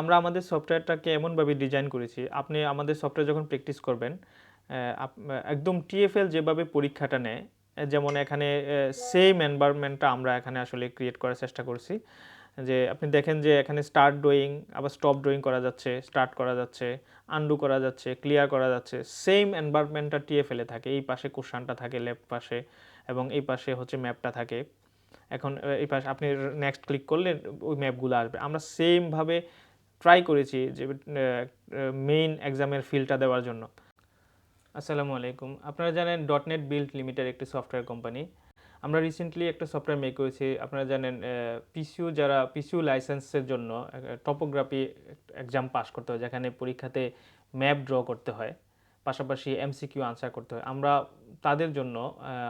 আমরা আমাদের সফটওয়্যারটাকে এমনভাবে ডিজাইন করেছি, আপনি আমাদের সফটওয়্যার যখন প্র্যাকটিস করবেন একদম টিএফএল যেভাবে পরীক্ষাটা নেয় যেমন এখানে সেম এনভায়রনমেন্টটা আমরা এখানে আসলে ক্রিয়েট করার চেষ্টা করছি, যে আপনি দেখেন যে এখানে স্টার্ট ড্রয়িং আবার স্টপ ড্রয়িং করা যাচ্ছে স্টার্ট করা যাচ্ছে আন্ডু করা যাচ্ছে ক্লিয়ার করা যাচ্ছে সেম এনভায়রনমেন্টটা টিএফএলে থাকে, এই পাশে কোশ্চানটা থাকে লেফট পাশে, এবং এই পাশে হচ্ছে ম্যাপটা থাকে, এখন এই পাশে, আপনি নেক্সট ক্লিক করলে ওই ম্যাপগুলো আসবে, আমরা সেমভাবে ট্রাই করেছি যে মেইন এক্সামের ফিলটা দেওয়ার জন্য। আসসালামু আলাইকুম। আপনারা জানেন. ডট নেট বিল্ড লিমিটেড একটি সফটওয়্যার কোম্পানি আমরা রিসেন্টলি একটা সফটওয়্যার মেক করেছি। আপনারা জানেন পিসিউ যারা পিসিউ লাইসেন্সের জন্য টপোগ্রাফি এক্সাম পাস করতে হয়, যেখানে পরীক্ষাতে ম্যাপ ড্র করতে হয়। পাশাপাশি এমসিকিউ আনসার করতে হয়। আমরা তাদের জন্য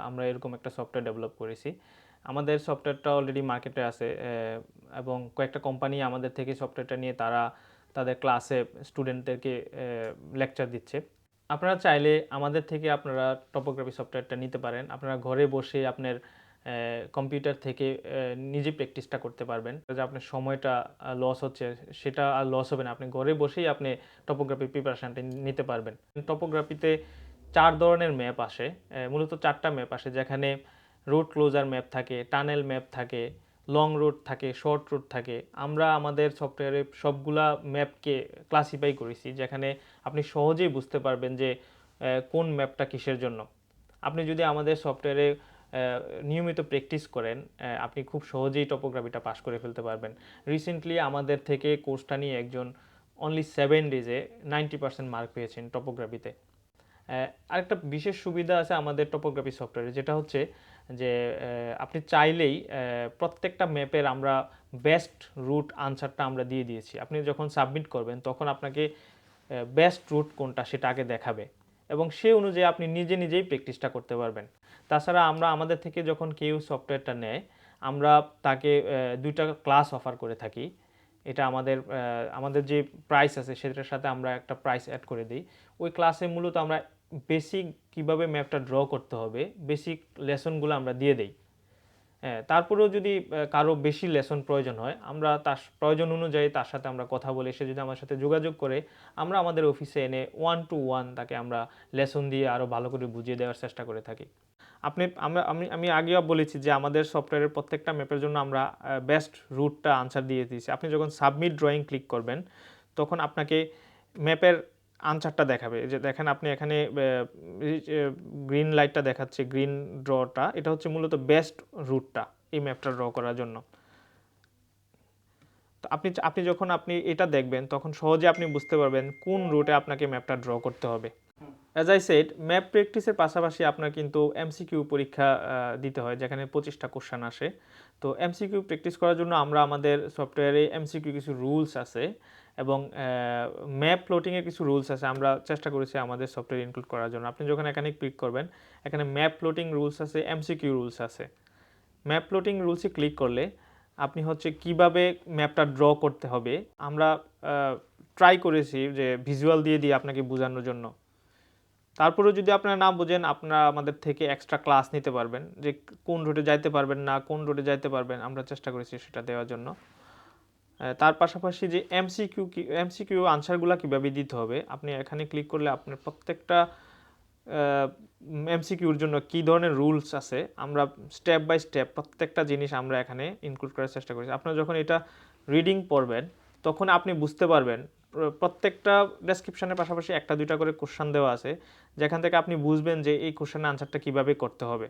আমরা এরকম একটা সফটওয়্যার ডেভেলপ করেছি। আমাদের সফটওয়্যারটা অলরেডি মার্কেটে আছে এবং কয়েকটা কোম্পানি আমাদের থেকে সফটওয়্যারটা নিয়ে তারা তাদের ক্লাসে স্টুডেন্টদেরকে লেকচার দিচ্ছে। আপনারা চাইলে আমাদের থেকে আপনারা টপোগ্রাফি সফটওয়্যারটা নিতে পারেন। আপনারা ঘরে বসে আপনার কম্পিউটার থেকে নিজে প্র্যাকটিসটা করতে পারবেন। যে আপনার সময়টা লস হচ্ছে, সেটা আর লস হবে না। আপনি ঘরে বসেই আপনি টপোগ্রাফি প্রিপারেশনটা নিতে পারবেন। টপোগ্রাফিতে চার ধরনের ম্যাপ আসে। মূলত চারটা ম্যাপ আসে, যেখানে রোড ক্লোজার ম্যাপ থাকে টানেল ম্যাপ থাকে লং রুট থাকে শর্ট রুট থাকে। আমরা আমাদের সফটওয়্যারে সবগুলা ম্যাপকে ক্লাসিফাই করেছি, যেখানে আপনি সহজেই বুঝতে পারবেন যে কোন ম্যাপটা কিসের জন্য। আপনি যদি আমাদের সফটওয়্যারে নিয়মিত প্র্যাকটিস করেন আপনি খুব সহজেই টপোগ্রাফিটা পাস করে ফেলতে পারবেন। রিসেন্টলি আমাদের থেকে কোর্সটা নিয়ে একজন অনলি সেভেন ডেজে নাইনটি পার্সেন্ট মার্ক পেয়েছেন টপোগ্রাফিতে আরেকটা বিশেষ সুবিধা আছে আমাদের টপোগ্রাফি সফটওয়্যারে যেটা হচ্ছে যে আপনি চাইলেই প্রত্যেকটা ম্যাপের আমরা বেস্ট রুট আনসারটা আমরা দিয়ে দিয়েছি। আপনি যখন সাবমিট করবেন, তখন আপনাকে বেস্ট রুট কোনটা সেটা আগে দেখাবে। এবং সে অনুযায়ী আপনি নিজে নিজেই প্র্যাকটিসটা করতে পারবেন। তাছাড়া আমরা আমাদের থেকে যখন কেউ সফটওয়্যারটা নেয়, আমরা তাকে দুইটা ক্লাস অফার করে থাকি। এটা আমাদের আমাদের যে প্রাইস আছে, সেটার সাথে আমরা একটা প্রাইস অ্যাড করে দিই। ওই ক্লাসে মূলত আমরা বেসিক কীভাবে ম্যাপটা ড্র করতে হবে, বেসিক লেসনগুলো আমরা দিয়ে দেই। হ্যাঁ তারপরেও যদি কারও বেশি লেসন প্রয়োজন হয়, আমরা তার প্রয়োজন অনুযায়ী তার সাথে আমরা কথা বলে, সে যদি আমার সাথে যোগাযোগ করে, আমরা আমাদের অফিসে এনে ওয়ান টু ওয়ান তাকে আমরা লেসন দিয়ে আরও ভালো করে বুঝিয়ে দেওয়ার চেষ্টা করে থাকি। আপনি, আমরা, আমি আমি আগেও বলেছি যে আমাদের সফটওয়্যারের প্রত্যেকটা ম্যাপের জন্য আমরা বেস্ট রুটটা আনসার দিয়ে দিয়েছি। আপনি যখন সাবমিট ড্রয়িং ক্লিক করবেন, তখন আপনাকে ম্যাপের আনসারটা দেখাবে। যে দেখেন আপনি এখানে গ্রিন লাইটটা দেখাচ্ছে গ্রিন ড্রটা এটা হচ্ছে মূলত বেস্ট রুটটা এই ম্যাপটা ড্র করার জন্য। তো আপনি আপনি যখন আপনি এটা দেখবেন, তখন সহজে আপনি বুঝতে পারবেন কোন রুটে আপনাকে ম্যাপটা ড্র করতে হবে। অ্যাজ আই সেড ম্যাপ প্র্যাকটিসের পাশাপাশি আপনার কিন্তু এমসিকিউ পরীক্ষা দিতে হয়, যেখানে পঁচিশটা কোশ্চেন আসে। তো এমসিকিউ প্র্যাকটিস করার জন্য আমরা আমাদের সফটওয়্যারে এমসিকিউ কিছু রুলস আছে এবং ম্যাপ প্লটিংয়ের কিছু রুলস আছে। আমরা চেষ্টা করেছি আমাদের সফটওয়্যার ইনক্লুড করার জন্য। আপনি যখন এখানে ক্লিক করবেন, এখানে ম্যাপ প্লটিং রুলস আছে এমসিকিউ রুলস আছে। ম্যাপ প্লটিং রুলসে ক্লিক করলে আপনি হচ্ছে কীভাবে ম্যাপটা ড্র করতে হবে। আমরা ট্রাই করেছি যে ভিজুয়াল দিয়ে দিয়ে আপনাকে বোঝানোর জন্য। তারপরেও যদি আপনারা না বোঝেন, আপনারা আমাদের থেকে এক্সট্রা ক্লাস নিতে পারবেন যে কোন রুটে যাইতে পারবেন না, কোন রুটে যাইতে পারবেন, আমরা চেষ্টা করেছি সেটা দেওয়ার জন্য। তার পাশাপাশি যে এমসিকিউ কি এমসিকিউ আনসারগুলো কীভাবে দিতে হবে, আপনি এখানে ক্লিক করলে আপনার প্রত্যেকটা এমসিকিউর জন্য কী ধরনের রুলস আছে, আমরা স্টেপ বাই স্টেপ প্রত্যেকটা জিনিস আমরা এখানে ইনক্লুড করার চেষ্টা করেছি। আপনারা যখন এটা রিডিং পড়বেন, তখন আপনি বুঝতে পারবেন প্র- প্রত্যেকটা ডেসক্রিপশনের পাশাপাশি একটা দুইটা করে কোশ্চান দেওয়া আছে, যেখান থেকে আপনি বুঝবেন যে এই কোশ্চেনের আনসারটা কীভাবে করতে হবে।